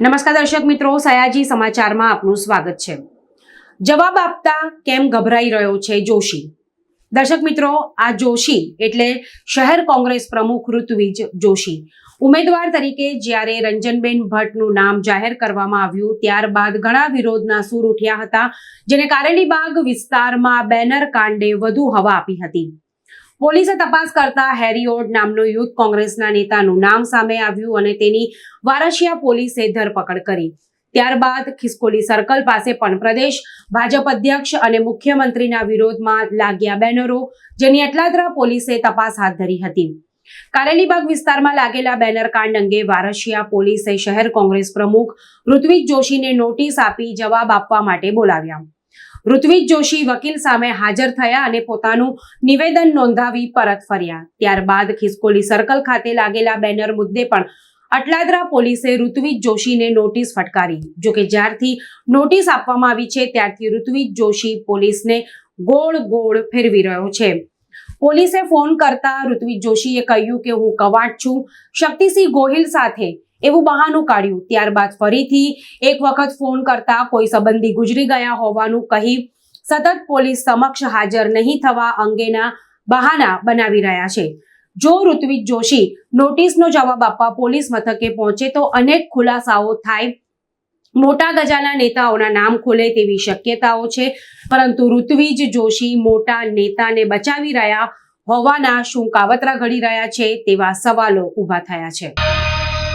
નમસ્કાર દર્શક મિત્રો, સયાજી સમાચારમાં આપનું સ્વાગત છે. જવાબ આપતા કેમ ગભરાઈ રહ્યો છે જોશી? દર્શક મિત્રો, આ જોશી એટલે શહેર કોંગ્રેસ પ્રમુખ ઋત્વિજ જોશી. ઉમેદવાર તરીકે જ્યારે રંજનબેન ભટ્ટનું નામ જાહેર કરવામાં આવ્યું, ત્યારબાદ ઘણા વિરોધના સૂર ઉઠ્યા હતા, જેને કારેલીબાગ વિસ્તારમાં બેનર કાંડે વધુ હવા આપી હતી. પોલીસે તપાસ કરતા હેરીઓડ નામનો યુથ કોંગ્રેસના નેતાનું નામ સામે આવ્યું અને તેની વારસિયા પોલીસે ધરપકડ કરી. ત્યારબાદ ખિસકોલી સર્કલ પાસે પણ પ્રદેશ ભાજપ અધ્યક્ષ અને મુખ્યમંત્રીના વિરોધમાં લાગ્યા બેનરો, જેની અટલાદરા પોલીસે તપાસ હાથ ધરી હતી. કારેલીબાગ વિસ્તારમાં લાગેલા બેનર કાંડ અંગે વારસિયા પોલીસે શહેર કોંગ્રેસ પ્રમુખ ઋત્વિક જોશીને નોટિસ આપી જવાબ આપવા માટે બોલાવ્યા. ઋત્વિક જોશી વકીલ સામે હાજર થયા અને પોતાનું નિવેદન નોંધાવી પરત ફર્યા. ત્યારબાદ ખિસકોલી સર્કલ ખાતે લાગેલા બેનર મુદ્દે પણ અટલાદરા પોલીસે ઋત્વિક જોશીને નોટિસ ફટકારી. જોકે જ્યારથી નોટિસ આપવામાં આવી છે, ત્યારથી ઋત્વિક જોશી પોલીસને ગોળ ગોળ ફેરવી રહ્યો છે. પોલીસે ફોન કરતા ઋત્વિક જોશીએ કહ્યું કે હું કવાટ છું. શક્તિસિંહ ગોહિલ સાથે એવું બહાનું કાઢ્યું. ત્યારબાદ ફરીથી એક વખત ફોન કરતા કોઈ સંબંધી ગુજરી ગયા હોવાનું કહી સતત પોલીસ સમક્ષ હાજર નહીં થવા અંગેના બહાના બનાવી રહ્યા છે. જો ઋત્વિક જોશી નોટિસનો જવાબ આપવા પોલીસ મથકે પહોંચે તો અનેક ખુલાસાઓ થાય. મોટા ગજાના નેતાઓના નામ ખુલે તેવી શક્યતાઓ છે. પરંતુ ઋત્વિજ જોશી મોટા નેતાને બચાવી રહ્યા હોવાના શું કાવતરા ઘડી રહ્યા છે તેવા સવાલો ઊભા થયા છે.